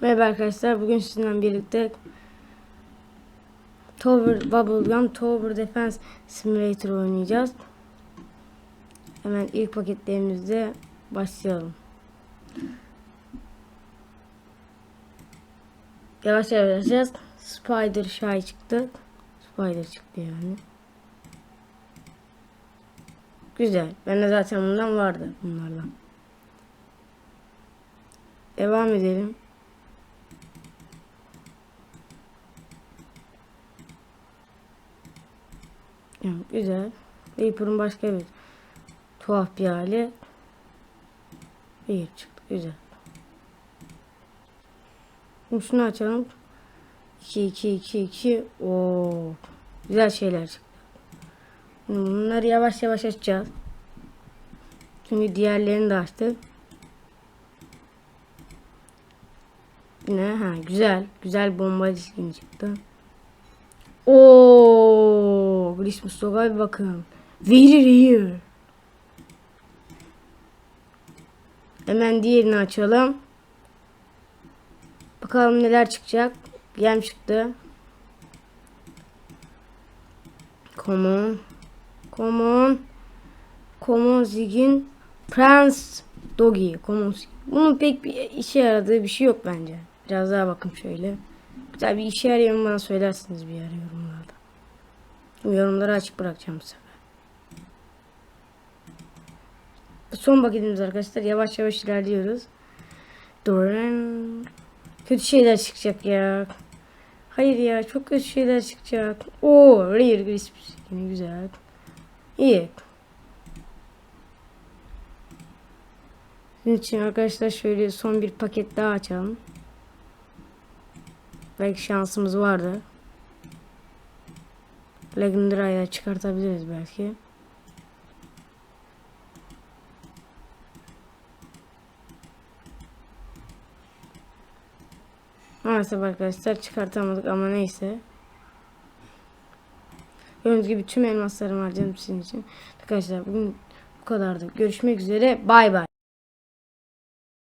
Merhaba arkadaşlar. Bugün sizinle birlikte Tower Bubblegum Tower Defense Simulator oynayacağız. Hemen ilk paketlerimizde başlayalım. Yavaş yavaş yapacağız. Spider Shy çıktı. Spider çıktı yani. Güzel. Bende zaten bundan vardı. Bunlardan. Devam edelim. Evet, güzel. Reaper'ın başka bir tuhaf bir hali. İyi çıktı. Güzel. Şimdi şunu açalım. 2 2 2 2 Oo. Güzel şeyler çıktı. Bunları yavaş yavaş açacağız. Çünkü diğerlerini de açtık. Yine ha güzel. Güzel bomba çıktı. Oo, Christmas Sog'a bir bakın. Very rare. Hemen diğerini açalım. Bakalım neler çıkacak. Gem çıktı. Come on. Come on. Come on Zigin. Prince Doggy. Come on. Zigin. Bunun pek bir işe yaradığı bir şey yok bence. Biraz daha bakın şöyle. Güzel bir işe mu bana söylersiniz bir ara yorumlarda. Yorumları açık bırakacağım bu sefer. Son paketimiz arkadaşlar. Yavaş yavaş ilerliyoruz. Durun. Kötü şeyler çıkacak ya. Hayır ya çok kötü şeyler çıkacak. Oo, Rare Crisp. Yine güzel. İyi. Bunun için arkadaşlar şöyle son bir paket daha açalım. Belki şansımız vardı. Legendary'ı çıkartabiliriz belki. Maalesef arkadaşlar çıkartamadık ama neyse. Gördüğünüz gibi tüm elmaslarım harcadım sizin için. Arkadaşlar bugün bu kadardı. Görüşmek üzere. Bay bay.